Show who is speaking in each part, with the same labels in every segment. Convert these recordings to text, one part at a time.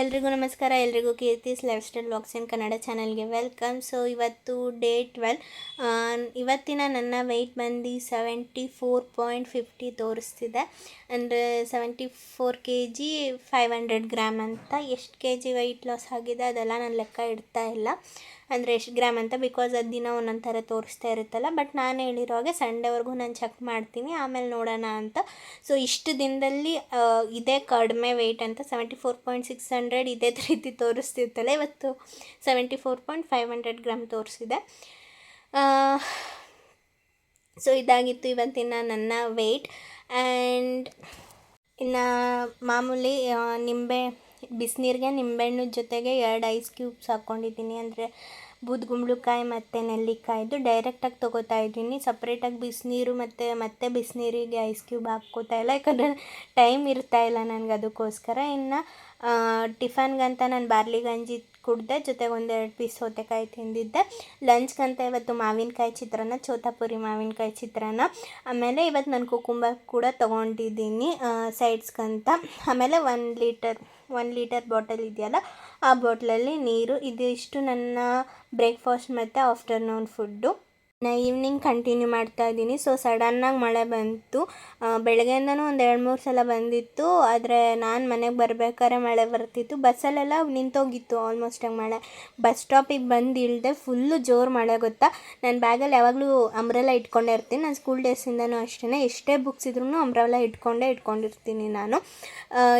Speaker 1: ಎಲ್ರಿಗೂ ನಮಸ್ಕಾರ, ಎಲ್ರಿಗೂ Keerthi's lifestyle walks in Kannada ಚಾನಲ್ಗೆ ವೆಲ್ಕಮ್ ಸೊ ಇವತ್ತು ಡೇ ಟ್ವೆಲ್ ಇವತ್ತಿನ ನನ್ನ ವೆಯ್ಟ್ ಬಂದು ಸೆವೆಂಟಿ ಫೋರ್ ಪಾಯಿಂಟ್ ಫಿಫ್ಟಿ ತೋರಿಸ್ತಿದೆ. ಅಂದರೆ seventy four K G five hundred gram ಅಂತ. ಎಷ್ಟು ಕೆ ಜಿ ವೆಯ್ಟ್ ಲಾಸ್ ಆಗಿದೆ ಅದೆಲ್ಲ ನಾನು ಲೆಕ್ಕ ಇಡ್ತಾ ಇಲ್ಲ. ಅಂದರೆ ಎಷ್ಟು ಗ್ರಾಮ್ ಅಂತ ಬಿಕಾಸ್ ಅದು ದಿನ ಒಂದೊಂದು ಥರ ತೋರಿಸ್ತಾ ಇರುತ್ತಲ್ಲ ಬಟ್ ನಾನು ಹೇಳಿರೋ ಹಾಗೆ ಸಂಡೇವರೆಗೂ ನಾನು ಚೆಕ್ ಮಾಡ್ತೀನಿ, ಆಮೇಲೆ ನೋಡೋಣ ಅಂತ. ಸೊ ಇಷ್ಟು ದಿನದಲ್ಲಿ ಇದೇ ಕಡಿಮೆ ವೆಯ್ಟ್ ಅಂತ seventy four point six hundred ಇದೇ ರೀತಿ ತೋರಿಸ್ತಿರ್ತಲ್ಲ ಇವತ್ತು seventy four point five hundred gram ತೋರಿಸಿದೆ. ಸೊ ಇದಾಗಿತ್ತು ಇವತ್ತಿನ ನನ್ನ ವೆಯ್ಟ್ ಆ್ಯಂಡ್ ಇನ್ನು ಮಾಮೂಲಿ ನಿಂಬೆ ಬಿಸಿನೀರಿಗೆ ನಿಂಬೆಹಣ್ಣು ಜೊತೆಗೆ ಎರಡು ಐಸ್ ಕ್ಯೂಬ್ಸ್ ಹಾಕ್ಕೊಂಡಿದ್ದೀನಿ ಅಂದರೆ ಬೂದ್ಗುಂಬಳಕಾಯಿ ಮತ್ತು ನೆಲ್ಲಿಕಾಯಿದು ಡೈರೆಕ್ಟಾಗಿ ತೊಗೋತಾ ಇದ್ದೀನಿ. ಸಪ್ರೇಟಾಗಿ ಬಿಸಿನೀರು ಮತ್ತು, ಮತ್ತೆ ಬಿಸಿನೀರಿಗೆ ಐಸ್ ಕ್ಯೂಬ್ ಹಾಕ್ಕೋತಾ ಇಲ್ಲ. ಯಾಕಂದರೆ ಟೈಮ್ ಇರ್ತಾ ಇಲ್ಲ ನನಗೆ ಅದಕ್ಕೋಸ್ಕರ. ಇನ್ನು ಟಿಫನ್ಗಂತ ನಾನು ಬಾರ್ಲಿ ಗಂಜಿ ಕುಡಿದೆ ಜೊತೆಗೆ ಒಂದೆರಡು ಪೀಸ್ ಸೌತೆಕಾಯಿ ತಿಂದಿದ್ದೆ. ಲಂಚ್ಗಂತ ಇವತ್ತು ಮಾವಿನಕಾಯಿ ಚಿತ್ರಾನ್ನ, ಚೋತಾಪುರಿ ಮಾವಿನಕಾಯಿ ಚಿತ್ರಾನ್ನ. ಆಮೇಲೆ ಇವತ್ತು ನಾನು ಕುಕುಂಬರ್ ಕೂಡ ತೊಗೊಂಡಿದ್ದೀನಿ ಸೈಡ್ಸ್ಗಂತ ಆಮೇಲೆ one litre one litre bottle ಇದೆಯಲ್ಲ, ಆ ಬಾಟ್ಲಲ್ಲಿ ನೀರು. ಇದಿಷ್ಟು ನನ್ನ ಬ್ರೇಕ್ಫಾಸ್ಟ್ ಮತ್ತು ಆಫ್ಟರ್ನೂನ್ ಫುಡ್ಡು ನಾ ಈವ್ನಿಂಗ್ ಕಂಟಿನ್ಯೂ ಮಾಡ್ತಾ ಇದ್ದೀನಿ. ಸೊ ಸಡನ್ನಾಗಿ ಮಳೆ ಬಂತು. ಬೆಳಗ್ಗೆಯಿಂದನೂ ಒಂದು ಎರಡು ಮೂರು ಸಲ ಬಂದಿತ್ತು. ಆದರೆ ನಾನು ಮನೆಗೆ ಬರ್ಬೇಕಾದ್ರೆ ಮಳೆ ಬರ್ತಿತ್ತು. ಬಸ್ಸಲ್ಲೆಲ್ಲ ನಿಂತೋಗಿತ್ತು ಆಲ್ಮೋಸ್ಟಾಗಿ ಮಳೆ. ಬಸ್ ಸ್ಟಾಪಿಗೆ ಬಂದು ಇಳ್ದೆ ಫುಲ್ಲು ಜೋರು ಮಳೆ ಗೊತ್ತಾ? ನನ್ನ ಬ್ಯಾಗಲ್ಲಿ ಯಾವಾಗಲೂ ಅಂಬ್ರೆಲ್ಲ ಇಟ್ಕೊಂಡೇ ಇರ್ತೀನಿ. ನಾನು ಸ್ಕೂಲ್ ಡೇಸಿಂದನೂ ಅಷ್ಟೇ ಎಷ್ಟೇ ಬುಕ್ಸ್ ಇದ್ರೂ ಅಂಬ್ರೆಲ್ಲ ಇಟ್ಕೊಂಡೇ ಇಟ್ಕೊಂಡಿರ್ತೀನಿ ನಾನು.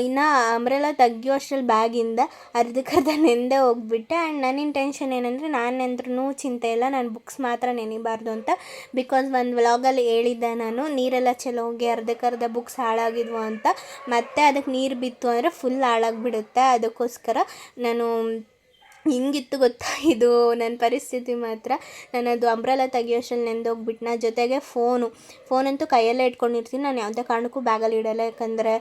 Speaker 1: ಇನ್ನು ಅಂಬ್ರೆಲ್ಲ ತೆಗಿಯೋ ಅಷ್ಟರಲ್ಲಿ ಬ್ಯಾಗಿಂದ ಅರ್ಧಕ್ಕರ್ಧ ನೆಂದೇ ಹೋಗ್ಬಿಟ್ಟೆ. ಆ್ಯಂಡ್ ನನ್ನ ಇಂಟೆನ್ಷನ್ ಏನಂದರೆ ನಾನು ನೆಂದ್ರೂ ಚಿಂತೆ ಇಲ್ಲ. ನಾನು ಬುಕ್ಸ್ ಮಾತ್ರ ನೆನಿಬಾರ್ದು ಅಂತ. ಬಿಕಾಸ್ ಒಂದು ವ್ಲಾಗಲ್ಲಿ ಹೇಳಿದ್ದೆ ನಾನು, ನೀರೆಲ್ಲ ಚೆಲ್ಲೋಗಿ ಅರ್ಧಕ್ಕರ್ಧ ಬುಕ್ಸ್ ಹಾಳಾಗಿದ್ವು ಅಂತ. ಮತ್ತೆ ಅದಕ್ಕೆ ನೀರು ಬಿತ್ತು ಅಂದರೆ ಫುಲ್ ಹಾಳಾಗಿಬಿಡುತ್ತೆ. ಅದಕ್ಕೋಸ್ಕರ ನಾನು ಹಿಂಗಿತ್ತು ಗೊತ್ತಾ? ಇದು ನನ್ನ ಪರಿಸ್ಥಿತಿ ಮಾತ್ರ. ನಾನು ಅದು ಅಂಬ್ರೆಲ್ಲ ತೆಗಿಯೋಷ್ಟರಲ್ಲಿ ನಾನು ಜೊತೆಗೆ ಫೋನು ಫೋನಂತೂ ಕೈಯಲ್ಲೇ ಇಟ್ಕೊಂಡಿರ್ತೀನಿ. ನಾನು ಯಾವುದೇ ಕಾರಣಕ್ಕೂ ಬ್ಯಾಗಲ್ಲಿ ಇಡಲ್ಲ. ಯಾಕಂದರೆ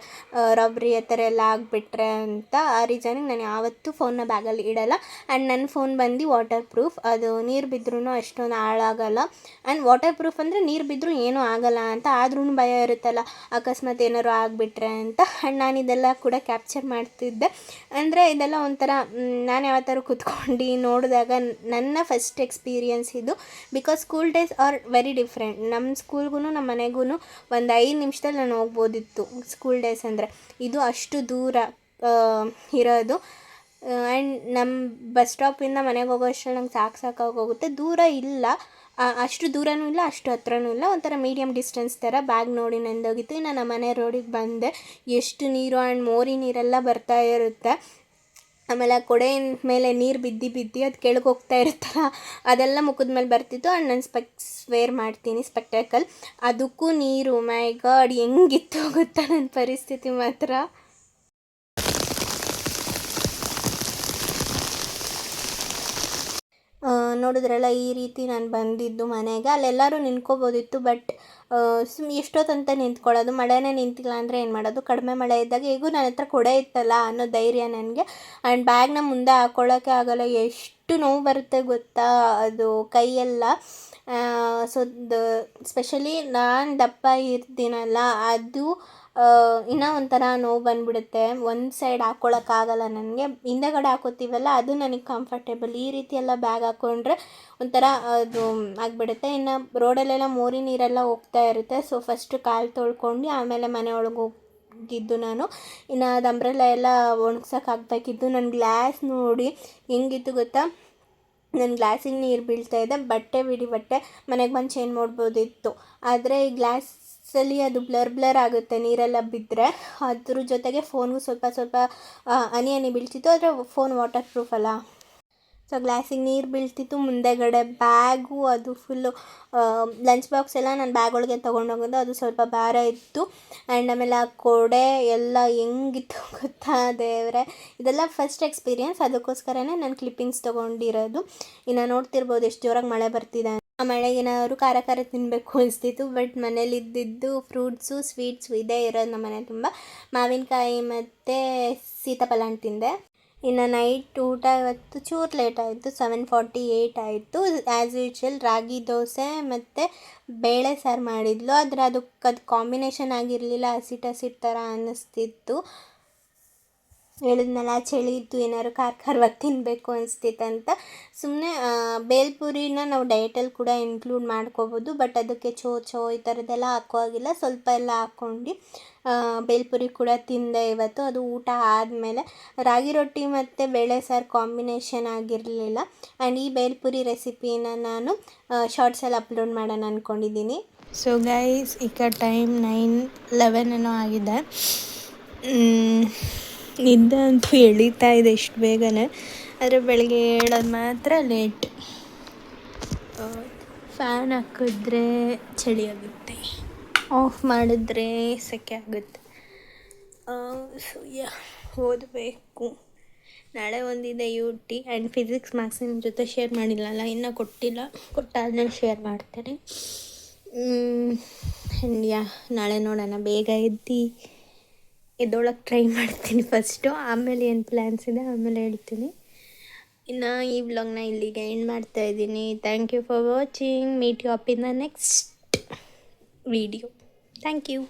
Speaker 1: ರಬ್ರಿ ಆ ಥರ ಎಲ್ಲ ಆಗಿಬಿಟ್ರೆ ಅಂತ ಆ ರೀಸನಿಗೆ ನಾನು ಯಾವತ್ತೂ ಫೋನ್ನ ಬ್ಯಾಗಲ್ಲಿ ಇಡಲ್ಲ. ಆ್ಯಂಡ್ ನನ್ನ ಫೋನ್ ಬಂದು ವಾಟರ್ ಪ್ರೂಫ್ ಅದು ನೀರು ಬಿದ್ದರೂ ಅಷ್ಟೊಂದು ಹಾಳಾಗಲ್ಲ. ಆ್ಯಂಡ್ ವಾಟರ್ ಪ್ರೂಫ್ ಅಂದರೆ ನೀರು ಬಿದ್ದರೂ ಏನೂ ಆಗಲ್ಲ ಅಂತ. ಆದ್ರೂ ಭಯ ಇರುತ್ತಲ್ಲ. ಅಕಸ್ಮಾತ್ ಏನಾದ್ರು ಆಗಿಬಿಟ್ರೆ ಅಂತ. ಆ್ಯಂಡ್ ನಾನು ಇದೆಲ್ಲ ಕೂಡ ಕ್ಯಾಪ್ಚರ್ ಮಾಡ್ತಿದ್ದೆ. ಅಂದರೆ ಇದೆಲ್ಲ ಒಂಥರ ನಾನು ಯಾವತ್ತಾರು ಕುತ್ಕೊಂಡು ನೋಡಿದಾಗ ನನ್ನ ಫಸ್ಟ್ ಎಕ್ಸ್ಪೀರಿಯನ್ಸ್ ಇದು. Because school days are very different ನಮ್ಮ ಸ್ಕೂಲ್ಗೂ ನಮ್ಮ ಮನೆಗೂ ಒಂದು ಐದು ನಿಮಿಷದಲ್ಲಿ ನಾನು ಹೋಗ್ಬೋದಿತ್ತು ಸ್ಕೂಲ್ ಡೇಸ್ ಅಂದರೆ. ಇದು ಅಷ್ಟು ದೂರ ಇರೋದು. ಆ್ಯಂಡ್ ನಮ್ಮ ಬಸ್ ಸ್ಟಾಪಿಂದ ಮನೆಗೆ ಹೋಗೋ ಅಷ್ಟರಲ್ಲಿ ನಂಗೆ ಸಾಕು ಸಾಕಾಗೋಗುತ್ತೆ ದೂರ ಇಲ್ಲ. ಅಷ್ಟು ದೂರನೂ ಇಲ್ಲ, ಅಷ್ಟು ಹತ್ರನೂ ಇಲ್ಲ. ಒಂಥರ ಮೀಡಿಯಮ್ ಡಿಸ್ಟೆನ್ಸ್ ಥರ ಬ್ಯಾಗ್ ನೋಡಿ ನಂದೋಗಿತ್ತು. ಇನ್ನು ನಮ್ಮ ಮನೆ ರೋಡಿಗೆ ಬಂದೆ. ಎಷ್ಟು ನೀರು ಆ್ಯಂಡ್ ಮೋರಿ ನೀರೆಲ್ಲ ಬರ್ತಾ ಇರುತ್ತೆ. ಆಮೇಲೆ ಆ ಕೊಡೆಯ ಮೇಲೆ ನೀರು ಬಿದ್ದು ಬಿದ್ದು ಅದು ಕೆಳಗೆ ಹೋಗ್ತಾ ಇರುತ್ತಲ್ಲ, ಅದೆಲ್ಲ ಮುಖದ ಮೇಲೆ ಬರ್ತಿತ್ತು. ಆ್ಯಂಡ್ ನಾನು ಸ್ಪೆಕ್ಸ್ ವೇರ್ ಮಾಡ್ತೀನಿ ಸ್ಪೆಕ್ಟಾಕಲ್ ಅದಕ್ಕೂ ನೀರು, ಮೈ ಗಾಡ್, ಹೆಂಗಿತ್ತು ಗೊತ್ತಾ ನನ್ನ ಪರಿಸ್ಥಿತಿ ಮಾತ್ರ ಆ, ನೋಡಿದ್ರಲ್ಲ ಈ ರೀತಿ ನಾನು ಬಂದಿದ್ದು ಮನೆಗೆ. ಅಲ್ಲೆಲ್ಲರೂ ನಿಂತ್ಕೋಬೋದಿತ್ತು ಬಟ್ ಸುಮ್ ಎಷ್ಟೊತ್ತಂತ ನಿಂತ್ಕೊಳ್ಳೋದು, ಮಳೆನೇ ನಿಂತಿಲ್ಲ ಅಂದರೆ ಏನು ಮಾಡೋದು? ಕಡಿಮೆ ಮಳೆ ಇದ್ದಾಗ ಹೇಗೂ ನನ್ನ ಹತ್ರ ಕೊಡೆ ಇತ್ತಲ್ಲ ಅನ್ನೋ ಧೈರ್ಯ ನನಗೆ. ಆ್ಯಂಡ್ ಬ್ಯಾಗ್ನ ಮುಂದೆ ಹಾಕ್ಕೊಳ್ಳೋಕ್ಕೆ ಆಗೋಲ್ಲ, ಎಷ್ಟು ನೋವು ಬರುತ್ತೆ ಗೊತ್ತಾ? ಅದು ಕೈಯೆಲ್ಲ. ಸೊ ಸ್ಪೆಷಲಿ ನಾನು ದಪ್ಪ ಇರ್ತೀನಲ್ಲ, ಅದು ಇನ್ನೂ ಒಂಥರ ನೋವು ಬಂದ್ಬಿಡುತ್ತೆ. ಒಂದು ಸೈಡ್ ಹಾಕ್ಕೊಳ್ಳೋಕ್ಕಾಗಲ್ಲ ನನಗೆ. ಹಿಂದೆಗಡೆ ಹಾಕೋತೀವಲ್ಲ, ಅದು ನನಗೆ ಕಂಫರ್ಟೇಬಲ್ ಈ ರೀತಿ ಎಲ್ಲ ಬ್ಯಾಗ್ ಹಾಕ್ಕೊಂಡ್ರೆ ಒಂಥರ ಅದು ಆಗಿಬಿಡುತ್ತೆ. ಇನ್ನು ರೋಡಲ್ಲೆಲ್ಲ ಮೋರಿ ನೀರೆಲ್ಲ ಹೋಗ್ತಾ ಇರುತ್ತೆ. ಸೊ ಫಸ್ಟು ಕಾಲು ತೊಳ್ಕೊಂಡು ಆಮೇಲೆ ಮನೆ ಒಳಗೆ ಹೋಗಿದ್ದು ನಾನು. ಇನ್ನು ಅದು ಅಂಬ್ರೆಲ್ಲ ಎಲ್ಲ ಒಣಗ್ಸೋಕೆ ನನ್ನ ಗ್ಲಾಸ್ ನೋಡಿ ಹೆಂಗಿತ್ತು ಗೊತ್ತಾ? ನನ್ನ ಗ್ಲಾಸಿಗೆ ನೀರು ಬೀಳ್ತಾ ಇದೆ. ಬಟ್ಟೆ ಬಿಡಿ ಬಟ್ಟೆ. ಮನೆಗೆ ಬಂದು ಚೇಂಜ್ ಮಾಡ್ಬೋದಿತ್ತು. ಆದರೆ ಈ ಗ್ಲಾಸಲ್ಲಿ ಅದು ಬ್ಲರ್ ಬ್ಲರ್ ಆಗುತ್ತೆ, ನೀರೆಲ್ಲ ಬಿದ್ದರೆ ಅದ್ರ ಜೊತೆಗೆ ಫೋನ್ಗೂ ಸ್ವಲ್ಪ ಸ್ವಲ್ಪ ಹನಿ ಹನಿ ಬೀಳ್ತಿತ್ತು, ಆದರೆ ಫೋನ್ ವಾಟರ್ ಪ್ರೂಫ್ ಅಲ್ಲ. ಸೊ, ಗ್ಲಾಸಿಗೆ ನೀರು ಬೀಳ್ತಿತ್ತು, ಮುಂದೆಗಡೆ ಬ್ಯಾಗು, ಅದು ಫುಲ್ಲು ಲಂಚ್ ಬಾಕ್ಸ್ ಎಲ್ಲ ನಾನು ಬ್ಯಾಗ್ ಒಳಗೆ ತೊಗೊಂಡೋಗೋದು ಅದು ಸ್ವಲ್ಪ ಭಾರ ಇತ್ತು. ಆ್ಯಂಡ್ ಆಮೇಲೆ ಆ ಕೊಡೆ ಎಲ್ಲ ಹೆಂಗಿತ್ತು ಗೊತ್ತಾ ದೇವ್ರೆ? ಇದೆಲ್ಲ ಫಸ್ಟ್ ಎಕ್ಸ್ಪೀರಿಯನ್ಸ್ ಅದಕ್ಕೋಸ್ಕರನೇ ನಾನು ಕ್ಲಿಪ್ಪಿಂಗ್ಸ್ ತೊಗೊಂಡಿರೋದು. ಇನ್ನು ನೋಡ್ತಿರ್ಬೋದು, ಎಷ್ಟು ಜೋರಾಗಿ ಮಳೆ ಬರ್ತಿದೆ. ಆ ಮಳೆಗೆ ಏನಾದ್ರು ಖಾರ ಖಾರ ತಿನ್ನಬೇಕು ಅನಿಸ್ತಿತ್ತು, ಬಟ್ ಮನೇಲಿ ಇದ್ದಿದ್ದು ಫ್ರೂಟ್ಸು, ಸ್ವೀಟ್ಸು ಇದೇ ಇರೋದು ನಮ್ಮ ಮನೆ ತುಂಬ. ಮಾವಿನಕಾಯಿ ಮತ್ತು ಸೀತಾಫಲ ಹಣ್ಣು ತಿಂದೆ. ಇನ್ನು ನೈಟ್ ಊಟ ಇವತ್ತು ಚೂರು ಲೇಟ್ ಆಯಿತು, ಸೆವೆನ್ ಫಾರ್ಟಿ ಏಯ್ಟ್ ಆಯಿತು. ಆ್ಯಸ್ ಯೂಶ್ವಲ್ ರಾಗಿ ದೋಸೆ ಮತ್ತು ಬೇಳೆ ಸಾರು ಮಾಡಿದ್ಲು. ಆದರೆ ಅದಕ್ಕೆ ಅದು ಕಾಂಬಿನೇಷನ್ ಆಗಿರಲಿಲ್ಲ ಹಸಿಟ್ ಹಸಿಟ್ ಥರ ಅನ್ನಿಸ್ತಿತ್ತು. ಹೇಳಿದ್ನಲ್ಲ, ಚಳಿ ಇತ್ತು, ಏನಾದ್ರು ಖಾರ ಖಾರವಾಗಿ ತಿನ್ನಬೇಕು ಅಂತ. ಸುಮ್ಮನೆ ಬೇಲ್ಪುರಿನ ನಾವು ಡಯಟಲ್ಲಿ ಕೂಡ ಇನ್ಕ್ಲೂಡ್ ಮಾಡ್ಕೋಬೋದು ಬಟ್ ಅದಕ್ಕೆ ಚೋ ಚೋ ಈ ಥರದ್ದೆಲ್ಲ ಹಾಕೋ ಹಾಗಿಲ್ಲ ಸ್ವಲ್ಪ ಎಲ್ಲ ಹಾಕ್ಕೊಂಡು ಬೇಲ್ಪುರಿ ಕೂಡ ತಿಂದೆ ಇವತ್ತು. ಅದು ಊಟ ಆದಮೇಲೆ ರಾಗಿ ರೊಟ್ಟಿ ಮತ್ತು ಬೇಳೆ ಸಾರು ಕಾಂಬಿನೇಷನ್ ಆಗಿರಲಿಲ್ಲ. ಆ್ಯಂಡ್ ಈ ಬೇಲ್ಪುರಿ ರೆಸಿಪಿನ ನಾನು ಶಾರ್ಟ್ಸಲ್ಲಿ ಅಪ್ಲೋಡ್ ಮಾಡೋಣ ಅಂದ್ಕೊಂಡಿದ್ದೀನಿ ಸೊ ಗೈಸ್ ಈಗ ಟೈಮ್ ನೈನ್ ಲೆವೆನ್ ಏನೋ ಆಗಿದೆ. ನಿದ್ದೆ ಅಂತೂ ಎಳೀತಾ ಇದೆ ಇಷ್ಟು ಬೇಗನೆ. ಆದರೆ ಬೆಳಗ್ಗೆ ಹೇಳೋದು ಮಾತ್ರ ಲೇಟ್ ಫ್ಯಾನ್ ಹಾಕಿದ್ರೆ ಚಳಿ ಆಗುತ್ತೆ. ಆಫ್ ಮಾಡಿದ್ರೆ ಸೆಕೆ ಆಗುತ್ತೆ. ಸೊ ಯಾ ಓದಬೇಕು. ನಾಳೆ ಒಂದಿದೆ U T and physics marks ನಿಮ್ಮ ಜೊತೆ ಶೇರ್ ಮಾಡಿಲ್ಲಲ್ಲ, ಇನ್ನೂ ಕೊಟ್ಟಿಲ್ಲ. ಕೊಟ್ಟಾದ್ಮೇಲೆ ಶೇರ್ ಮಾಡ್ತೇನೆ. ಆ್ಯಂಡ್ ಯಾ ನಾಳೆ ನೋಡೋಣ. ಬೇಗ ಎದ್ದು ಎದ್ದೊಳಕ್ಕೆ ಟ್ರೈ ಮಾಡ್ತೀನಿ ಫಸ್ಟು ಆಮೇಲೆ ಏನು ಪ್ಲ್ಯಾನ್ಸ್ ಇದೆ ಆಮೇಲೆ ಹೇಳ್ತೀನಿ. ಇನ್ನು ಈ ವ್ಲಾಗ್ನ ಇಲ್ಲಿಗೆ ಎಂಡ್ ಮಾಡ್ತಾ ಇದ್ದೀನಿ. Thank you for watching meet you up in the next video thank you